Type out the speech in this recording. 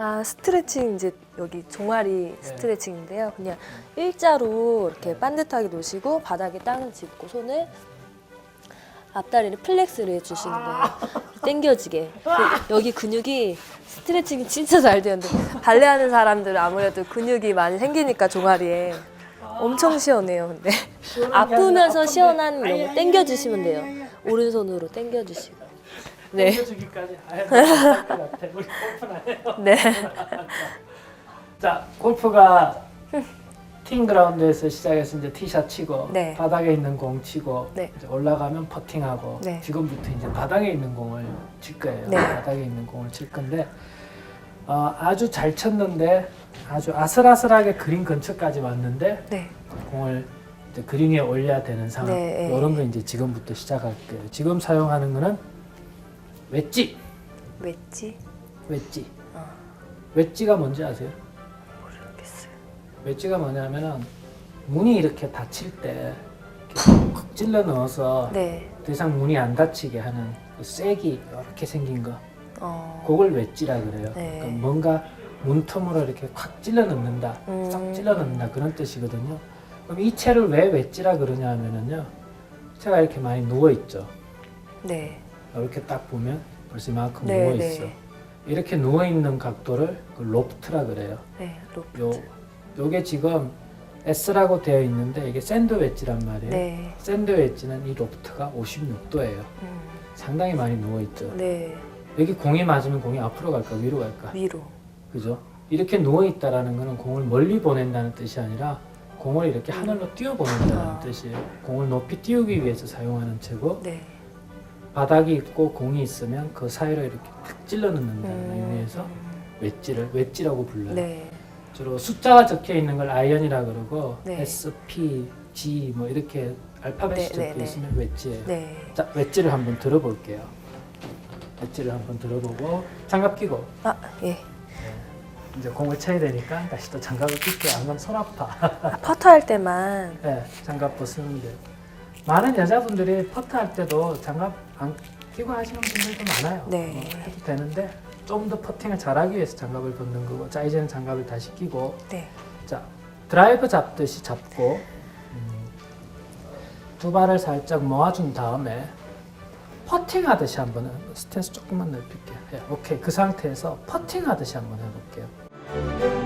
아 스트레칭 이제 여기 종아리 스트레칭인데요. 그냥 일자로 이렇게 반듯하게 놓으시고 바닥에 땅을 짚고 손을 앞다리를 플렉스를 해주시는 거예요. 당겨지게. 그 여기 근육이 스트레칭이 진짜 잘 되는데 발레하는 사람들은 아무래도 근육이 많이 생기니까 종아리에 엄청 시원해요. 근데 아프면서 시원한 거 당겨주시면 돼요. 오른손으로 당겨주시고. 네. 주기까지 안 해요. 네. 자, 골프가 팀 그라운드에서 시작해서 이제 티샷 치고 네. 바닥에 있는 공 치고 네. 이제 올라가면 퍼팅하고 네. 지금부터 이제 바닥에 있는 공을 칠 거예요. 네. 바닥에 있는 공을 칠 건데 어, 아주 잘 쳤는데 아주 아슬아슬하게 그린 근처까지 왔는데 네. 공을 위에 올려야 되는 상황 네. 이런 거 이제 지금부터 시작할게요. 지금 사용하는 거는 웨지, 웨지? 웨지. 어. 웨지가 뭔지 아세요? 모르겠어요. 웨지가 뭐냐면은 문이 이렇게 닫힐 때 이렇게 쿡 찔러 넣어서 네. 더 이상 문이 안 닫히게 하는 그 쐐기 이렇게 생긴 거 어. 그걸 웨지라 그래요. 네. 그러니까 뭔가 문틈으로 이렇게 콱 찔러 넣는다, 음. 싹 찔러 넣는다 그런 뜻이거든요. 그럼 이 채를 왜 웨지라 그러냐 하면은요, 채가 이렇게 많이 누워 있죠. 네. 이렇게 딱 보면 벌써 이만큼 네, 누워 있어. 네. 이렇게 누워 있는 각도를 그 로프트라 그래요. 네. 로프트. 요 요게 지금 S라고 되어 있는데 이게 샌드 웨지란 말이에요. 네. 샌드 웨지는 이 로프트가 56도예요. 음. 상당히 많이 누워 있죠. 네. 여기 공이 맞으면 공이 앞으로 갈까 위로 갈까? 위로. 그죠? 이렇게 누워 있다라는 거는 공을 멀리 보낸다는 뜻이 아니라 공을 이렇게 하늘로 띄워 보낸다는 아. 뜻이에요. 공을 높이 띄우기 위해서 사용하는 채고 네. 바닥이 있고 공이 있으면 그 사이로 이렇게 탁 찔러 넣는다는 음. 의미에서 웨지를 웨지라고 불러요. 네. 주로 숫자가 적혀 있는 걸 아이언이라 그러고 네. S, P, G 뭐 이렇게 알파벳이 네, 적혀 네, 네. 있으면 웨지예요. 네. 자, 웨지를 한번 들어볼게요. 웨지를 한번 들어보고 장갑 끼고 아, 예. 이제 공을 쳐야 되니까 다시 또 장갑을 낄게요. 안 그러면 손 아파. 아, 퍼터 할 때만 네, 장갑 벗으는데 많은 여자분들이 퍼트 할 때도 장갑 안 끼고 하시는 분들도 많아요. 네. 뭐 해도 되는데 좀 더 퍼팅을 잘하기 위해서 장갑을 벗는 거고 자 이제는 장갑을 다시 끼고 네. 자 드라이브 잡듯이 잡고 음, 두 발을 살짝 모아준 다음에 퍼팅 하듯이 한번 스탠스 조금만 넓힐게요. 예, 오케이 그 상태에서 퍼팅 하듯이 한번 해볼게요.